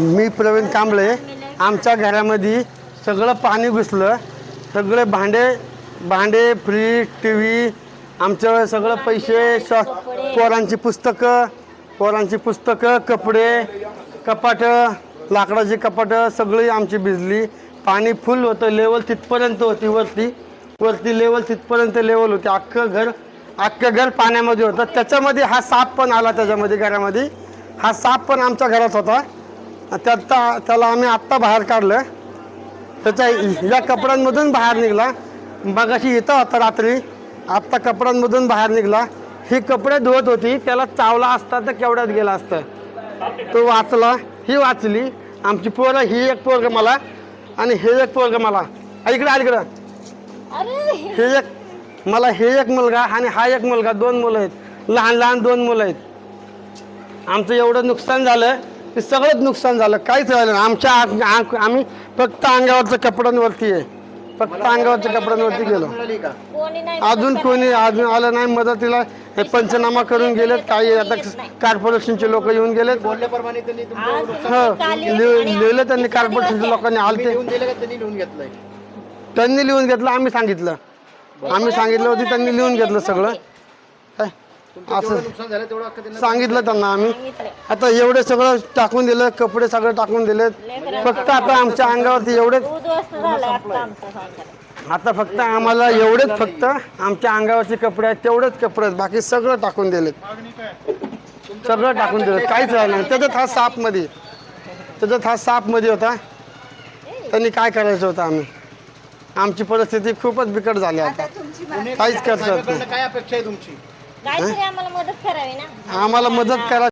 मी प्रवीण कांबळे. आमच्या घरामध्ये सगळं पाणी घुसलं. सगळे भांडे भांडे फ्रीज टी व्ही आमचं सगळं पैसे श पोरांची पुस्तकं पोरांची पुस्तकं कपडे कपाटं लाकडाची कपाटं सगळी आमची भिजली. पाणी फुल होतं लेवल तिथपर्यंत होती वरती. वरती लेवल तिथपर्यंत लेवल होती. अख्खं घर अख्खं घर पाण्यामध्ये होतं. त्याच्यामध्ये हा साप पण आला त्याच्यामध्ये घरामध्ये. हा साप पण आमच्या घरात होता. त्याचा त्याला आम्ही आत्ता बाहेर काढलं. त्याच्या या कपड्यांमधून बाहेर निघला. मगाशी इथं होता रात्री. आत्ता कपड्यांमधून बाहेर निघला. ही कपडे धुवत होती. त्याला चावला असता तर केवढ्यात गेला असतं. तो वाचला. ही वाचली. आमची पोरं ही एक पोरग मला. आणि हे एक पोरग मला. इकडं इकडं. हे एक मला हे एक मुलगा आणि हा एक मुलगा. दोन मुलं आहेत. लहान लहान दोन मुलं आहेत. आमचं एवढं नुकसान झालं. की सगळंच नुकसान झालं काहीच राहिलं नाही. आमच्या आम्ही फक्त अंगावरच्या कपड्यांवरती आहे. फक्त अंगावरच्या कपड्यांवरती गेलो. मिळाली का? कोणी नाही अजून कोणी अजून आलं नाही मदतीला. हे पंचनामा करून गेलेत काही आता कॉर्पोरेशनचे लोक येऊन गेलेत. बोलल्याप्रमाणे त्यांनी तुमचं आज नुकसान हो लिह- लिहिलं त्यांनी कॉर्पोरेशनच्या लोकांनी तुम्ही आलते लिहून दिलं का त्यांनी लिहून घेतलंय? त्यांनी लिहून घेतलं आम्ही सांगितलं. आम्ही सांगितलं होती त्यांनी लिहून घेतलं सगळं. असं सांगितलं त्यांना आम्ही. आता एवढे सगळं टाकून दिलं कपडे सगळं टाकून दिलेत फक्त आता आमच्या अंगावरती एवढेच आता आमचं संसार आता फक्त आम्हाला एवढेच फक्त आमच्या अंगावरचे कपडे आहेत तेवढेच कपडे आहेत बाकी सगळं टाकून दिलेत. सगळं टाकून दिलं काहीच राहिलं नाही. त्याच्यात हा सापमध्ये त्याच्यात हा सापमध्ये होता. त्यांनी काय करायचं होतं आम्ही? आमची परिस्थिती खूपच बिकट झाली आता. काहीच करता काय अपेक्षा आहे तुमची? काहीतरी आम्हाला मदत करावी ना. आम्हाला मदत करा.